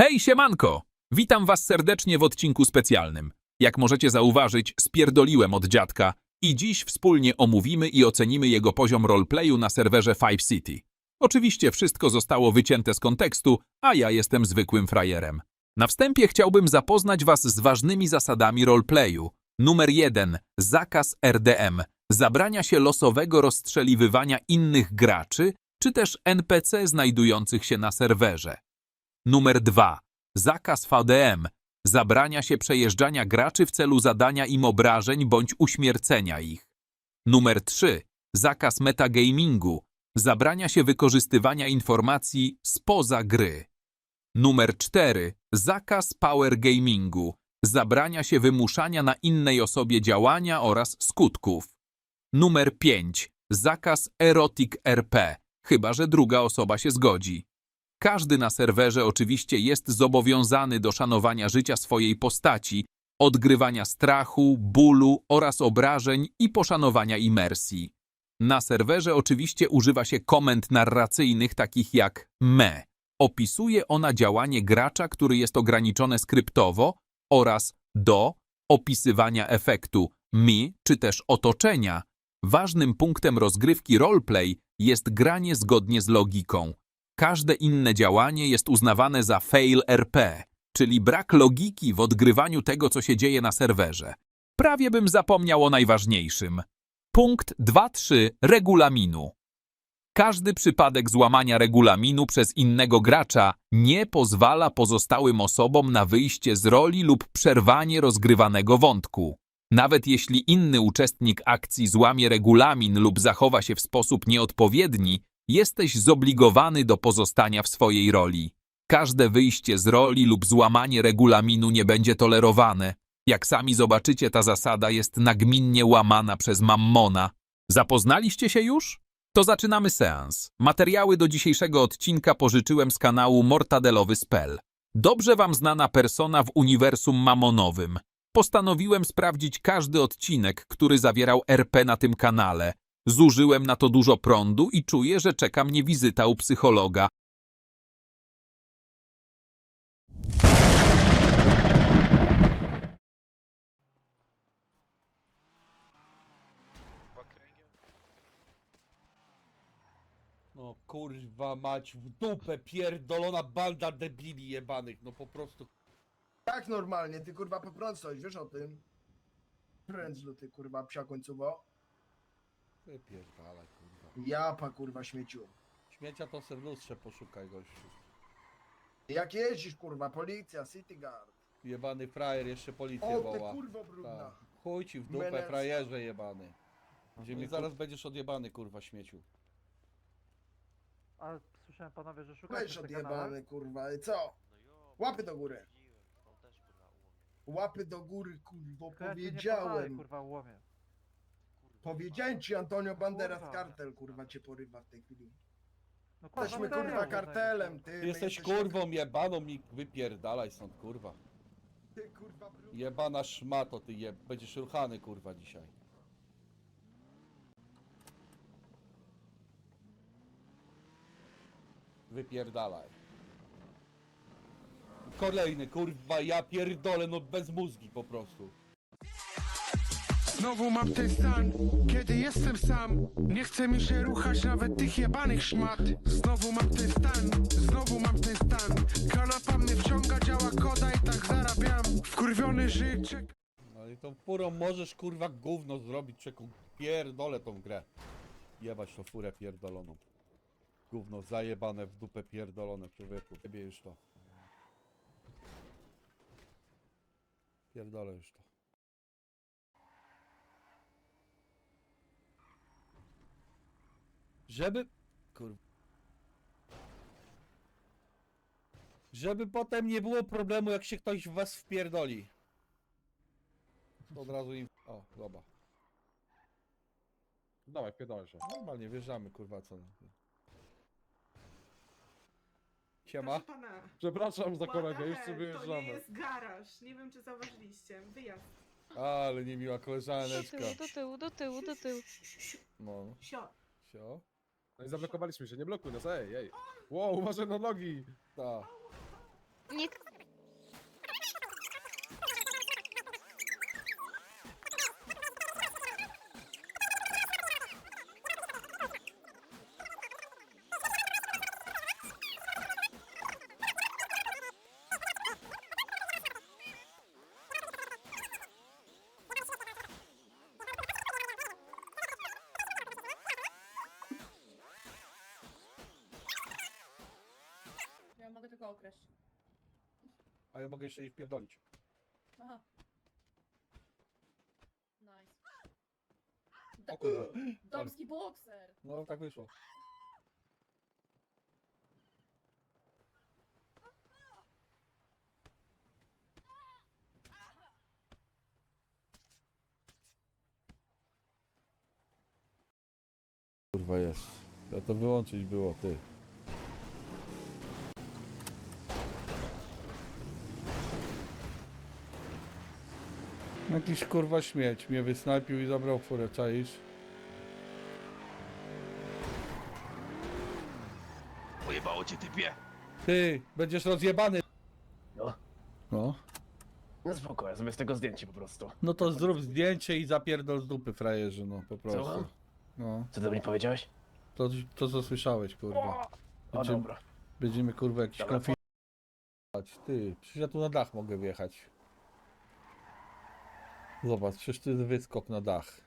Hej, siemanko! Witam was serdecznie w odcinku specjalnym. Jak możecie zauważyć, spierdoliłem od dziadka i dziś wspólnie omówimy i ocenimy jego poziom roleplayu na serwerze Five City. Oczywiście wszystko zostało wycięte z kontekstu, a ja jestem zwykłym frajerem. Na wstępie chciałbym zapoznać was z ważnymi zasadami roleplayu. Numer 1. Zakaz RDM. Zabrania się losowego rozstrzeliwywania innych graczy, czy też NPC znajdujących się na serwerze. Numer 2. Zakaz VDM. Zabrania się przejeżdżania graczy w celu zadania im obrażeń bądź uśmiercenia ich. Numer 3. Zakaz metagamingu. Zabrania się wykorzystywania informacji spoza gry. Numer 4. Zakaz power gamingu. Zabrania się wymuszania na innej osobie działania oraz skutków. Numer 5. Zakaz erotic RP, chyba że druga osoba się zgodzi. Każdy na serwerze oczywiście jest zobowiązany do szanowania życia swojej postaci, odgrywania strachu, bólu oraz obrażeń i poszanowania imersji. Na serwerze oczywiście używa się komend narracyjnych takich jak me. Opisuje ona działanie gracza, który jest ograniczone skryptowo oraz do opisywania efektu mi czy też otoczenia. Ważnym punktem rozgrywki roleplay jest granie zgodnie z logiką. Każde inne działanie jest uznawane za fail RP, czyli brak logiki w odgrywaniu tego, co się dzieje na serwerze. Prawie bym zapomniał o najważniejszym. Punkt 2.3 regulaminu. Każdy przypadek złamania regulaminu przez innego gracza nie pozwala pozostałym osobom na wyjście z roli lub przerwanie rozgrywanego wątku. Nawet jeśli inny uczestnik akcji złamie regulamin lub zachowa się w sposób nieodpowiedni, jesteś zobligowany do pozostania w swojej roli. Każde wyjście z roli lub złamanie regulaminu nie będzie tolerowane. Jak sami zobaczycie, ta zasada jest nagminnie łamana przez Mammona. Zapoznaliście się już? To zaczynamy seans. Materiały do dzisiejszego odcinka pożyczyłem z kanału Mortadelowy Spell. Dobrze wam znana persona w uniwersum mamonowym. Postanowiłem sprawdzić każdy odcinek, który zawierał RP na tym kanale. Zużyłem na to dużo prądu i czuję, że czeka mnie wizyta u psychologa. No kurwa mać w dupę pierdolona banda debili jebanych, no po prostu. Tak normalnie, ty kurwa po prostu stoisz, wiesz o tym? Prędzlu ty kurwa psia końcowo. Wypierdalaj kurwa. Japa kurwa śmieciu. Śmiecia to se w lustrze poszukaj gościu. Jak jeździsz kurwa, policja, city guard. Jebany frajer jeszcze policję O, te woła. kurwo brudna. Tak. Chuj ci w dupę Menelska. frajerze jebany. Gdzie mnie zaraz będziesz odjebany kurwa śmieciu. Ale słyszałem panowie, że szukacie Weź na tym kanale. odjebany kurwa, i co? Łapy do góry. Łapy do góry kurwo, Tylko ja cię nie powiedziałem. kurwa, łomie. Powiedziałem ci Antonio Banderas Kurwa. kartel kurwa cię porywa w tej chwili. No, kurwa, Jesteśmy serio, kurwa kartelem, ty. Ty my jesteś jesteśmy- kurwą jebaną i wypierdalaj stąd kurwa. Ty kurwa brudna. Jebana szmato ty jeb... Będziesz ruchany kurwa dzisiaj. Wypierdalaj. Kolejny kurwa, ja pierdolę, no bez mózgi po prostu. Znowu mam ten stan, kiedy jestem sam Nie chce mi się ruchać nawet tych jebanych szmat Znowu mam ten stan, znowu mam ten stan Kanapa mnie wciąga, działa koda i tak zarabiam Wkurwiony życzek No i tą furą możesz kurwa gówno zrobić, czeku. Pierdolę tą grę. Jebać tą furę pierdoloną. Gówno zajebane w dupę pierdolone człowieku. Ciebie już to. Pierdolę już to. Żeby... Kurwa. Żeby potem nie było problemu, jak się ktoś w was wpierdoli. To od razu im... O, dobra. Dawaj, pierdolę się. Normalnie wjeżdżamy, kurwa, co? Siema. Proszę pana. Przepraszam za kolegę, już sobie To nie wyjeżdżamy. jest garaż. Nie wiem, czy zauważyliście. Wyjazd. Ale niemiła Do koleżaneczka. tyłu, do tyłu, do tyłu, do tyłu. No, Sio. sio. No i zablokowaliśmy się, nie blokuj nas, ej, ej. Wow, uważaj na nogi! Ta. Nikt A ja mogę jeszcze jej wpierdolić. Aha. Nice. O kurwa. Damski bokser! No tak wyszło. Kurwa jest. Ja to wyłączyć było, ty. Jakiś kurwa śmieć mnie wysnajpił i zabrał furę, czaisz? Pojebało cię typie. Ty, będziesz rozjebany. No. No. No spoko, ja sobie z tego zdjęcie po prostu. No to zrób zdjęcie i zapierdol z dupy frajerzy, no po prostu. No, Co ty do mnie powiedziałeś? to, to co słyszałeś, kurwa. O Będziemy, dobra. będziemy kurwa jakiś Dobra, konflikt. Ty, przecież ja tu na dach mogę wjechać. Zobacz, przecież to jest wyskok na dach.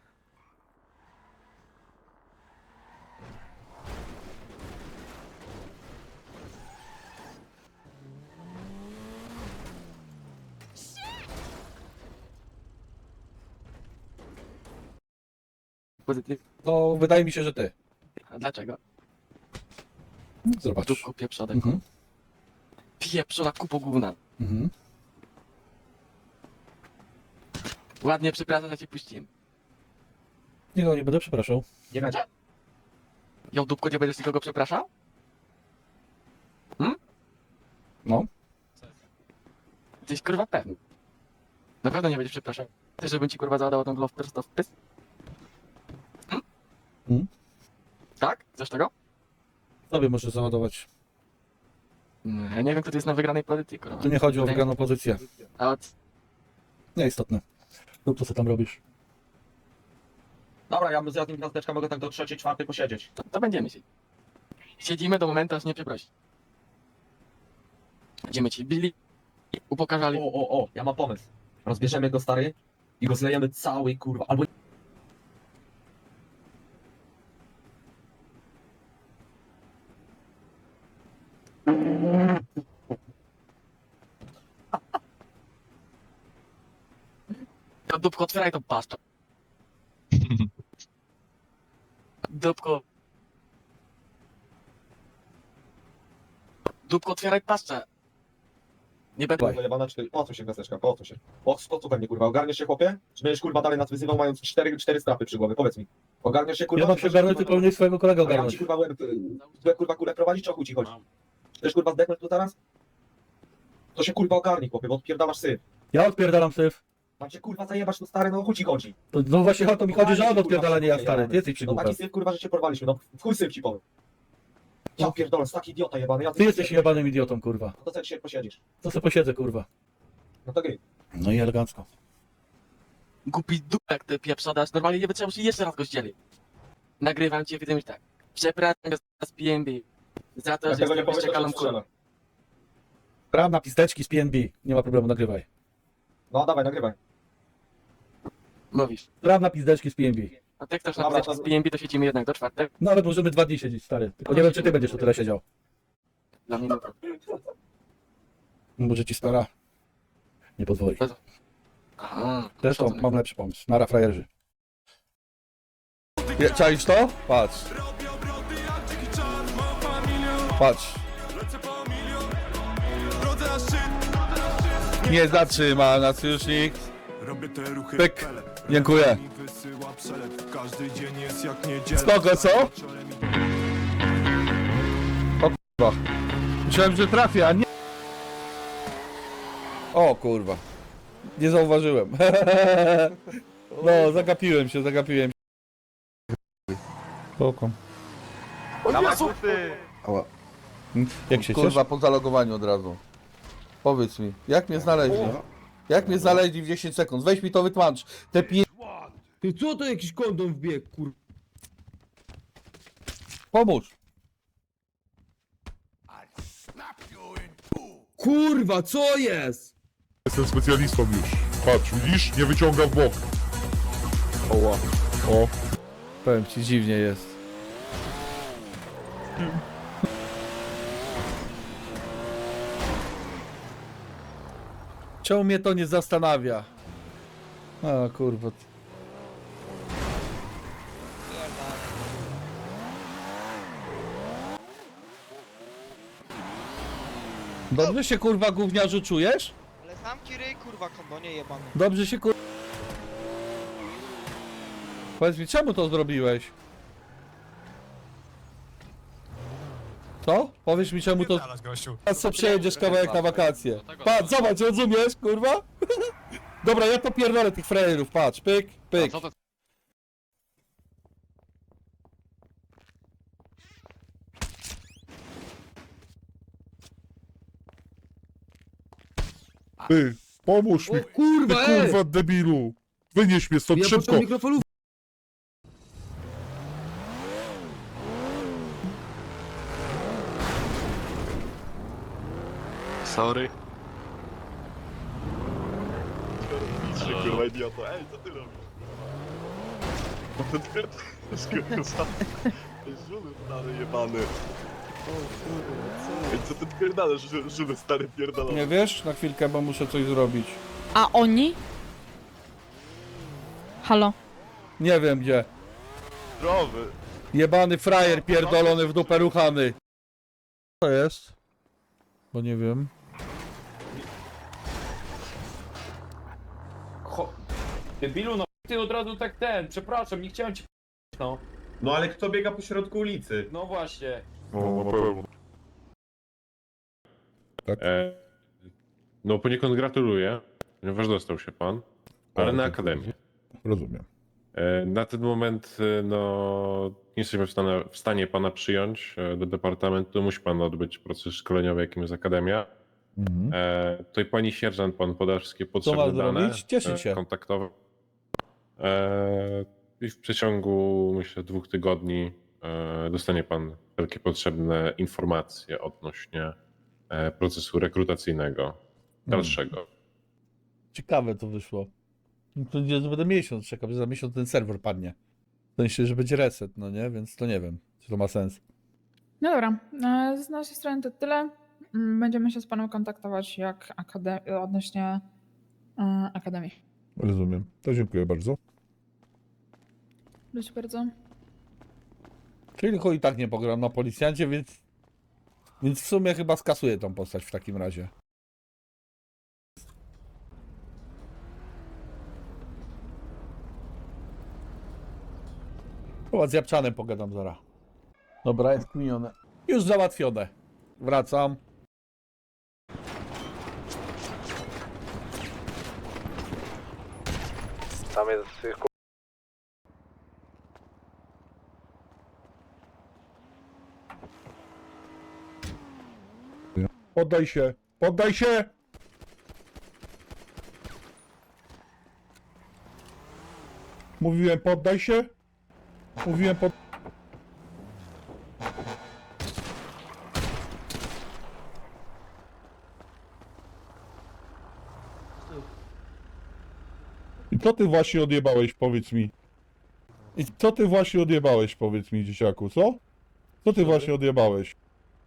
Pozytyw. No, wydaje mi się, że ty. A dlaczego? Zobacz. Dupko pieprzone. Mhm. Pieprzona kupo gówna. Mhm. Ładnie przepraszam, że cię puściłem. Nie no, nie będę przepraszał. Nie będzie? Ją dupko nie będziesz nikogo przepraszał? Hmm? No. Jesteś kurwa pewny. Na pewno nie będziesz przepraszał. Chcesz, żebym ci kurwa załadował tą glove prosto w pys? Hmm? Hmm? Tak? Chcesz tego? Sobie może załadować. Ja nie wiem, kto to jest na wygranej pozycji, kurwa. Tu nie chodzi o wygraną pozycję. A od... Nieistotne. Rób co tam robisz. Dobra, ja bym zjadł gwiazdeczka, mogę tak do trzeciej, czwartej posiedzieć. To, to będziemy siedzieć. Siedzimy do momentu, aż nie przeprosi. Będziemy ci bili, upokarzali. O, o, o, ja mam pomysł. Rozbierzemy go stary i go zlejemy cały kurwa. Albo To dupko, otwieraj tą paszczę. Dupko. Dupko, otwieraj paszczę. Nie będę... Dawaj. Pojebana cztery. Po co się gwiazdeczka, po co się? Po, po co pewnie kurwa? Ogarniesz się chłopie? Czy będziesz kurwa dalej nas wyzywał mając cztery, cztery strapy przy głowie? Powiedz mi. Ogarniesz się kurwa? Ja mam czy się chcesz, ogarnąć, kurwa, ty powinieneś swojego kolegę A ja mam ogarnąć. ci kurwa łeb, y, łeb kurwa kulę prowadzić, czy o chuj ci chodzi? Chcesz kurwa zdechnąć tu teraz? To się kurwa ogarnij chłopie, bo odpierdalasz syf. Ja odpierdalam syf. Mam cię kurwa zajebać tu stary, no o chuj ci chodzi. To, no właśnie o to mi chodzi, że on Kurwa, odpierdala, nie ja kurwa, stary. Ty jesteś No taki syf kurwa, że cię porwaliśmy, no w chuj syf ci powiem. Ja pierdolę, taki idiota jebany, ja Ty jesteś jebanym idiotą, kurwa. No to co dzisiaj posiedzisz? To sobie posiedzę, kurwa. No to gry. No i elegancko. Głupi dupek ty pieprzodasz. Normalnie nie wytrzymał się jeszcze raz go ścieli. Nagrywam cię, widzę już tak. Przepraszam go z PNB. Za to, Jak że tego nie jestem powiesz, to wyszczekaną cię kurwą. strzelę. Praw na pisteczki z PNB. Nie ma problemu, nagrywaj. No dawaj, nagrywaj. Mówisz. Praw na pizdeczki z PNB. A ty chcesz Dobra, napisać to- z PNB, to siedzimy jednak do czwartek. Nawet możemy dwa dni siedzieć, stary. Tylko nie wiem, czy ty będziesz tu tyle siedział. Dla mnie nie to. Może ci stara nie pozwoli. Aha. Zresztą mam lepszy pomysł. Nara frajerzy. Je, czaisz to? Patrz. Patrz. Nie zatrzyma nas już nikt. Robię te ruchy Pyk. Dziękuję. wysyła przelew Każdy dzień jest jak niedziela Spoko, co? Kurwa. Myślałem, że trafię, a nie... O kurwa. Nie zauważyłem. No, zagapiłem się, zagapiłem się. Spoko. O! Ała. Jak się Kurwa, po zalogowaniu od razu. Powiedz mi, jak mnie znaleźli? Jak mnie znaleźli w 10 sekund? Weź mi to wytłumacz. Te pie... Ty co to jakiś kondom wbiegł, kur... Pomóż. Kurwa, co jest? Jestem specjalistą już Patrz, widzisz? Nie wyciąga w bok Oła. O. Powiem ci, dziwnie jest. Czemu mnie to nie zastanawia? O kurwa. Dobrze się kurwa gówniarzu czujesz? Ale zamki ryj, kurwa, kondonie jebany. Dobrze się kur... Powiedz mi, czemu to zrobiłeś? Co? Powiedz mi, czemu to... Teraz co przejedziesz kawałek na wakacje. Patrz, zobacz, rozumiesz, kurwa? Dobra, ja to pierdolę tych frajerów, patrz, pyk, pyk. Ty, pomóż O kurwa, ej! debilu! Wynieś mnie stąd Ja mikrofonu Sorry. Kurwa idioto, ej, co ty robisz? Kurwa, żuny stary jebany. Ej, co ty pierdalasz, żuny stary pierdolony? Nie wiesz? Na chwilkę, bo muszę coś zrobić. A oni? Halo. Nie wiem gdzie. Zdrowy. Jebany frajer pierdolony w dupę ruchany. Co jest? Bo nie wiem. Debilu, no ty od razu tak ten, przepraszam, nie chciałem ci no. No ale kto biega po środku ulicy? No właśnie. No, na pewno. E, no poniekąd gratuluję, ponieważ dostał się pan, ale na akademię. Rozumiem. E, na ten moment e, no, nie jesteśmy w stanie, w stanie pana przyjąć e, do departamentu. Musi pan odbyć proces szkoleniowy, jakim jest akademia. Mhm. E, tutaj pani sierżant, pan poda wszystkie potrzebne ma dane zrobić? Cieszyć się. e, kontaktowe. E, I w przeciągu, myślę, dwóch tygodni e, dostanie pan wszelkie potrzebne informacje odnośnie e, procesu rekrutacyjnego dalszego. Ciekawe to wyszło. To nie będę miesiąc czekał, że za miesiąc ten serwer padnie. W sensie, że będzie reset, no nie? Więc to nie wiem, czy to ma sens. No dobra, z naszej strony to tyle. Mm, Będziemy się z panem kontaktować jak akade- odnośnie akademii. Rozumiem. To dziękuję bardzo. Proszę bardzo. Czyli chuj i tak nie pogram na policjancie, więc... Więc w sumie chyba skasuję tą postać w takim razie. Chyba z Japczanem pogadam zaraz. Dobra, jest kminione. Już załatwione. Wracam. Tam jest Poddaj się! Poddaj się! Mówiłem poddaj się? Mówiłem pod... I co ty właśnie odjebałeś, powiedz mi? I co ty właśnie odjebałeś, powiedz mi, dzieciaku, co? Co ty właśnie odjebałeś?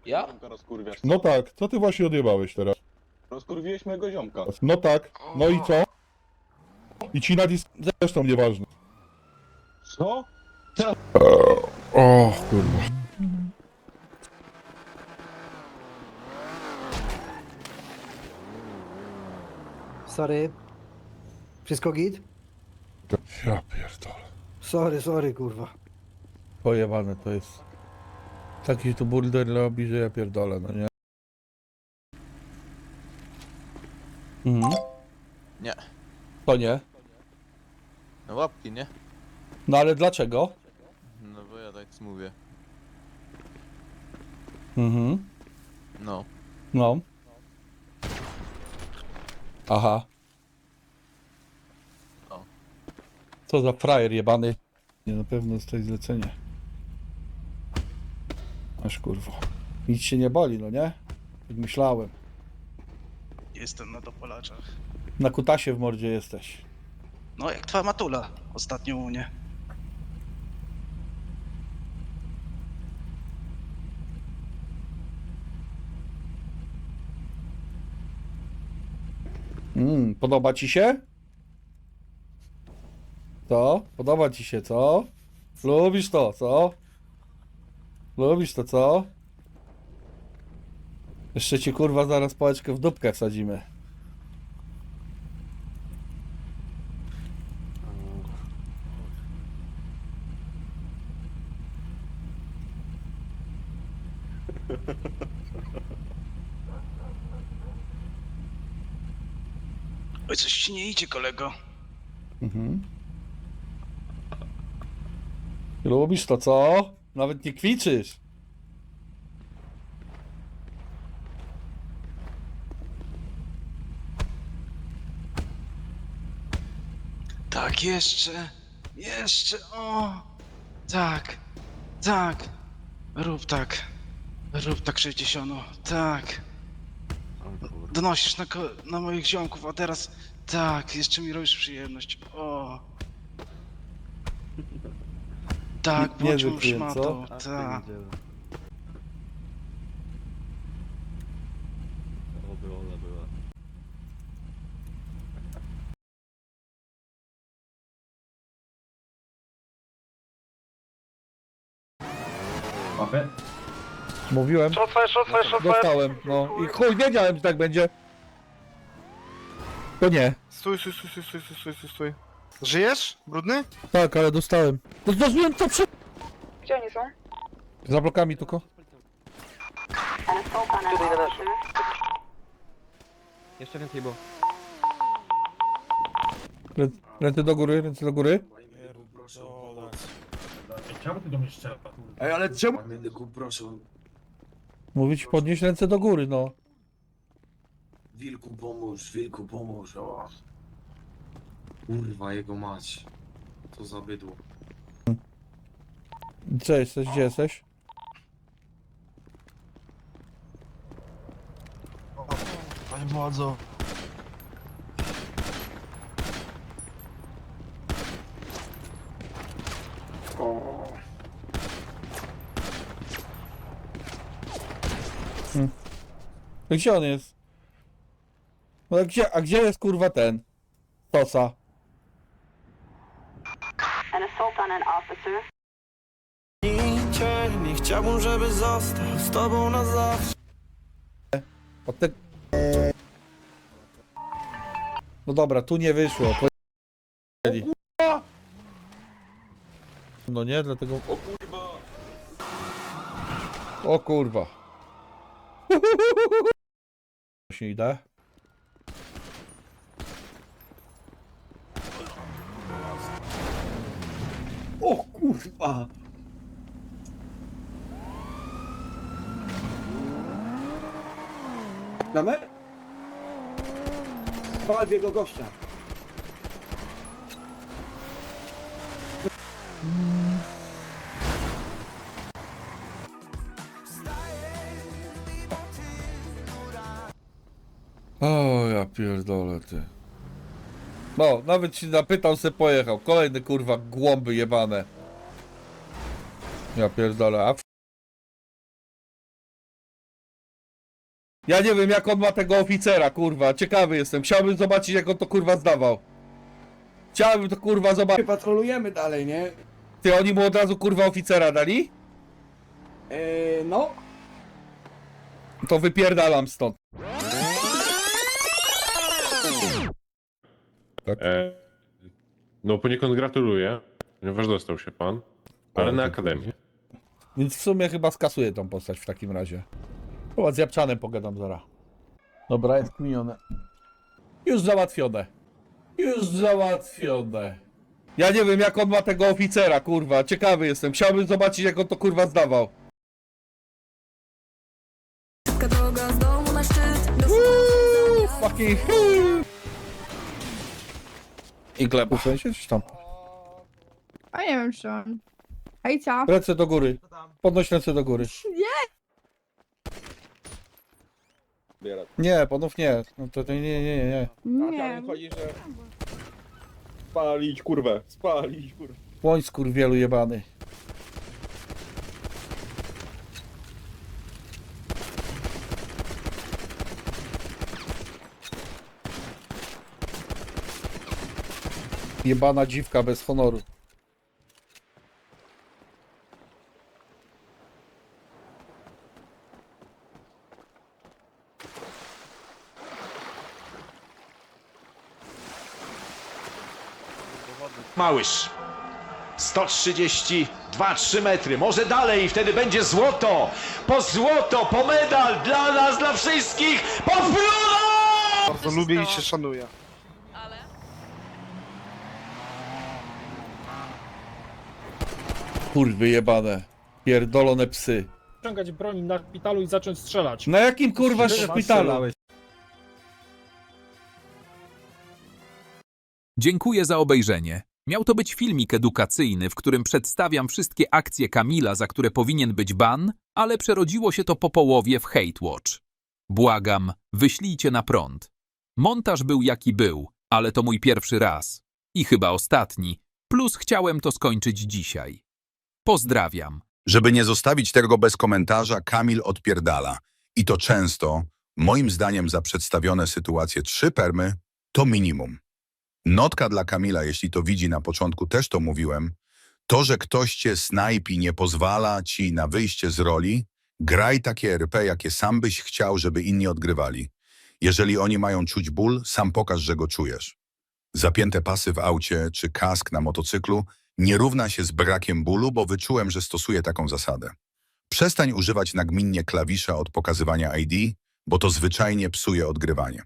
Ja? Rozkurwiasz. No tak, co ty właśnie odjebałeś teraz? Rozkurwiłeś mojego ziomka. No tak, no i co? I ci na disk... zresztą nieważne. Co? O, kurwa. Sorry. Wszystko git? Ja pierdolę. Sorry, sorry, kurwa. Pojebane to jest. Taki tu burder robi, że ja pierdolę, no nie? Mhm. Nie. To nie. No łapki, nie? No ale dlaczego? No bo ja tak mówię. Mhm. No. No. Aha. O. Co za frajer jebany. Nie, na pewno jest to zlecenie. Aż kurwa. Nic się nie boli, no nie? Jak myślałem. Jestem na dopalaczach. Na kutasie w mordzie jesteś. No jak twoja matula ostatnio u mnie. Mm, podoba ci się? Co? Podoba ci się, co? Lubisz to, co? Lubisz to, co? Jeszcze ci kurwa zaraz pałeczkę w dupkę wsadzimy. Oj, coś ci nie idzie, kolego. Mhm. Lubisz to, co? Nawet nie kwiczysz. Tak, jeszcze. Jeszcze, o. Tak. Tak. Rób tak. Rób tak 60. Tak. Donosisz na, na moich ziomków, a teraz. Tak, jeszcze mi robisz przyjemność. O. Tak, Nie- bądź mu co? szmatą. Tak. Mapę? Mówiłem. Szotwaj. Dostałem, no. I chuj, wiedziałem, że tak będzie. To nie. Stój, stój, stój, stój, stój, stój, stój, stój. Żyjesz? Brudny? Tak, ale dostałem. No zdążyłem to przy... Gdzie oni są? Za blokami tylko. Jeszcze więcej było. Rę- Ręce do góry, ręce do góry. Jeszcze Ej, ale czemu? proszę. Mówić podnieść ręce do góry, no. Wilku pomóż, wilku pomóż. O. Kurwa, jego mać. To za bydło. Gdzie jesteś, gdzie jesteś? Panie władzo. Gdzie on jest? No a gdzie, a gdzie jest kurwa ten? Tosa. Nie chciałbym, żeby został z tobą na zawsze. Od te... No dobra, tu nie wyszło. Pojechali. No nie, dlatego... O kurwa! O kurwa. Właśnie idę. Kurwa! Damy? Pal jego gościa. O, ja pierdolę ty. No, nawet się zapytał, se pojechał. Kolejny kurwa głąby jebane. Ja pierdolę, a... w- Ja nie wiem jak on ma tego oficera, kurwa. Ciekawy jestem. Chciałbym zobaczyć jak on to kurwa zdawał. Chciałbym to kurwa zobaczyć. Patrolujemy dalej, nie? Ty, oni mu od razu kurwa oficera dali? Eee, no. To wypierdalam stąd. E, no poniekąd gratuluję, ponieważ dostał się pan, ale na akademię. Więc w sumie chyba skasuję tą postać w takim razie. Chyba z Japczanem pogadam zaraz. Dobra, jest kminione. Już załatwione. Już załatwione. Ja nie wiem jak on ma tego oficera, kurwa. Ciekawy jestem. Chciałbym zobaczyć jak on to kurwa zdawał. Droga z domu na szczyt. Uuu, fucking I gleba. W sensie, czy tam? A nie wiem, czy on. Hejcia. Ręce do góry. Podnoś ręce do góry. Nie! Nie, panów nie. No to, to nie, nie, nie, nie. Nie. chodzi, że... Spalić kurwę, spalić kurwę. Bądź skurwielu jebany. Jebana dziwka bez honoru. Małysz. 132, 3 metry, może dalej i wtedy będzie złoto! Po złoto, po medal dla nas, dla wszystkich! Po pióro! Bardzo lubię i się szanuję. Kurwy jebane. Pierdolone psy. Ściągać broń na szpitalu i zacząć strzelać. Na jakim kurwa szpitalu? Dziękuję za obejrzenie. Miał to być filmik edukacyjny, w którym przedstawiam wszystkie akcje Kamila, za które powinien być ban, ale przerodziło się to po połowie w Hate Watch. Błagam, wyślijcie na prąd. Montaż był jaki był, ale to mój pierwszy raz. I chyba ostatni, plus chciałem to skończyć dzisiaj. Pozdrawiam. Żeby nie zostawić tego bez komentarza, Kamil odpierdala. I to często, moim zdaniem za przedstawione sytuacje trzy permy, to minimum. Notka dla Kamila, jeśli to widzi na początku, też to mówiłem. To, że ktoś cię snajpi nie pozwala ci na wyjście z roli, graj takie RP, jakie sam byś chciał, żeby inni odgrywali. Jeżeli oni mają czuć ból, sam pokaż, że go czujesz. Zapięte pasy w aucie czy kask na motocyklu nie równa się z brakiem bólu, bo wyczułem, że stosuję taką zasadę. Przestań używać nagminnie klawisza od pokazywania ID, bo to zwyczajnie psuje odgrywanie.